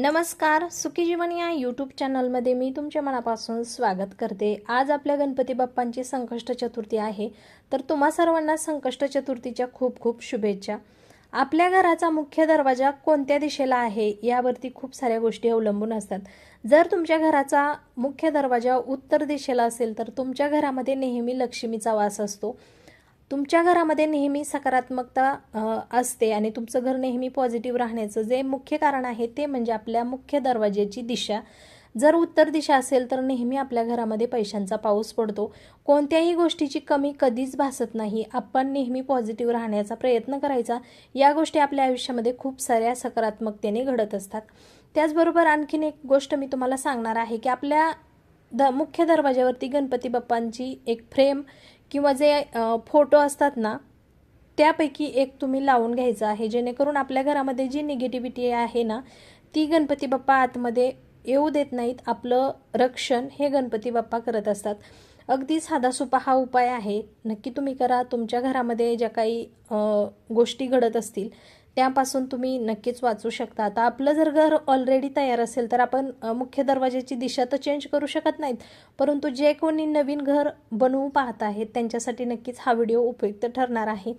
नमस्कार सुखी जीवन या यूट्यूब चॅनलमध्ये मी तुमच्या मनापासून स्वागत करते. आज आपल्या गणपती बाप्पांची संकष्ट चतुर्थी आहे. तर तुम्हा सर्वांना संकष्ट चतुर्थीच्या खूप खूप शुभेच्छा. आपल्या घराचा मुख्य दरवाजा कोणत्या दिशेला आहे यावरती खूप साऱ्या गोष्टी अवलंबून असतात. जर तुमच्या घराचा मुख्य दरवाजा उत्तर दिशेला असेल तर तुमच्या घरामध्ये नेहमी लक्ष्मीचा वास असतो. तुमच्या घरामध्ये नेहमी सकारात्मकता असते आणि तुमचं घर नेहमी पॉझिटिव्ह राहण्याचं जे मुख्य कारण आहे ते म्हणजे आपल्या मुख्य दरवाज्याची दिशा. जर उत्तर दिशा असेल तर नेहमी आपल्या घरामध्ये पैशांचा पाऊस पडतो. कोणत्याही गोष्टीची कमी कधीच भासत नाही. आपण नेहमी पॉझिटिव्ह राहण्याचा प्रयत्न करायचा. या गोष्टी आपल्या आयुष्यामध्ये खूप साऱ्या सकारात्मकतेने घडत असतात. त्याचबरोबर आणखीन एक गोष्ट मी तुम्हाला सांगणार आहे की आपल्या द मुख्य दरवाज्यावरती गणपती बाप्पांची एक फ्रेम किंवा जे फोटो असतात ना त्यापैकी एक तुम्ही लावून घ्यायचं आहे. जेणेकरून आपल्या घरामध्ये जी निगेटिव्हिटी आहे ना ती गणपती बाप्पा आतमध्ये येऊ देत नाहीत. आपलं रक्षण हे गणपती बाप्पा करत असतात. अगदी साधा सोपा हा उपाय आहे. नक्की तुम्ही करा. तुमच्या घरामध्ये ज्या काही गोष्टी घडत असतील त्यापासून तुम्ही नक्कीच वाचू शकता. आता आपलं जर घर ऑलरेडी तयार असेल तर आपण मुख्य दरवाजाची दिशा तर चेंज करू शकत नाहीत. परंतु जे कोणी नवीन घर बनवू पाहत आहेत त्यांच्यासाठी नक्कीच हा व्हिडिओ उपयुक्त ठरणार आहे.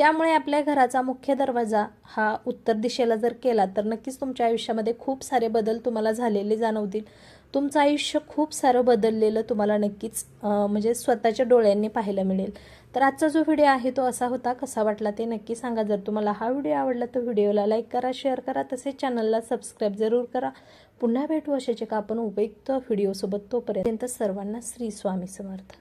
त्यामुळे आपल्या घराचा मुख्य दरवाजा हा उत्तर दिशेला जर केला तर नक्कीच तुमच्या आयुष्यामध्ये खूप सारे बदल तुम्हाला झालेले जाणवतील. तुमचं आयुष्य खूप सारं बदललेलं तुम्हाला नक्कीच म्हणजे स्वतःच्या डोळ्यांनी पाहायला मिळेल. तर आजचा जो व्हिडिओ आहे तो असा होता कसा वाटला ते नक्की सांगा. जर तुम्हाला हा व्हिडिओ आवडला तर व्हिडिओला लाईक करा शेअर करा तसेच चॅनलला सबस्क्राईब जरूर करा. पुन्हा भेटू अशाचे का आपण उपयुक्त व्हिडिओसोबत तोपर्यंत सर्वांना श्री स्वामी समर्थ.